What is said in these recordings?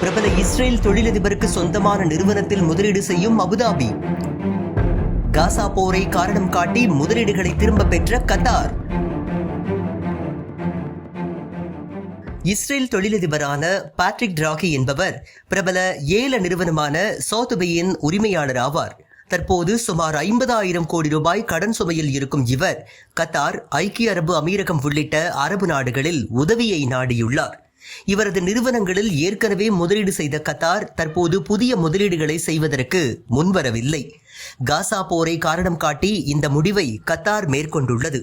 பிரபல இஸ்ரேல் தொழிலதிபருக்கு சொந்தமான நிறுவனத்தில் முதலீடு செய்யும் அபுதாபி. காசா போரை காரணம் காட்டி முதலீடுகளை திரும்ப பெற்ற கத்தார். இஸ்ரேல் தொழிலதிபரான பேட்ரிக் டிராகி என்பவர் பிரபல ஏல நிறுவனமான சோதுபையின் உரிமையாளர் ஆவார் தற்போது சுமார் ஐம்பதாயிரம் கோடி ரூபாய் கடன் சுமையில் இருக்கும் இவர் கத்தார் ஐக்கிய அரபு அமீரகம் உள்ளிட்ட அரபு நாடுகளில் உதவியை நாடியுள்ளார். இவரது நிறுவனங்களில் ஏற்கனவே முதலீடு செய்த கத்தார் தற்போது புதிய முதலீடுகளை செய்வதற்கு முன்வரவில்லை. காசா போரை காரணம் காட்டி இந்த முடிவை கத்தார் மேற்கொண்டுள்ளது.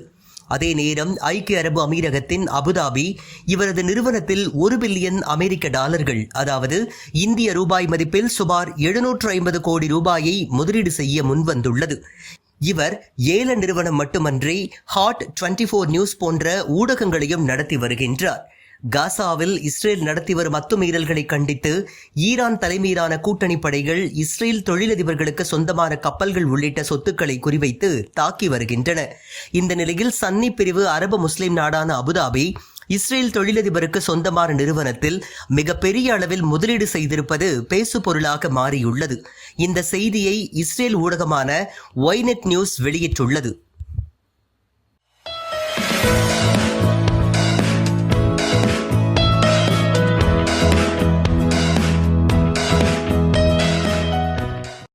அதே நேரம் ஐக்கிய அரபு அமீரகத்தின் அபுதாபி இவரது நிறுவனத்தில் ஒரு பில்லியன் அமெரிக்க டாலர்கள் அதாவது இந்திய ரூபாய் மதிப்பில் சுமார் எழுநூற்று ஐம்பது கோடி ரூபாயை முதலீடு செய்ய முன்வந்துள்ளது. இவர் ஏல நிறுவனம் மட்டுமன்றி ஹாட் 24 ஃபோர் நியூஸ் போன்ற ஊடகங்களையும் நடத்தி வருகின்றார். காசாவில் இஸ்ரேல் நடத்தி வரும் அத்துமீறல்களை கண்டித்து ஈரான் தலைமையிலான கூட்டணி படைகள் இஸ்ரேல் தொழிலதிபர்களுக்கு சொந்தமான கப்பல்கள் உள்ளிட்ட சொத்துக்களை குறிவைத்து தாக்கி வருகின்றன. இந்த நிலையில் சன்னி பிரிவு அரபு முஸ்லிம் நாடான அபுதாபி இஸ்ரேல் தொழிலதிபருக்கு சொந்தமான நிறுவனத்தில் மிகப்பெரிய அளவில் முதலீடு செய்திருப்பது பேசு பொருளாக மாறியுள்ளது. இந்த செய்தியை இஸ்ரேல் ஊடகமான ஒய்நெட் நியூஸ் வெளியிட்டுள்ளது.